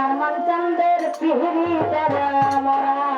আমার আমি আরমান চান্দের পিহিরি তেরা মরা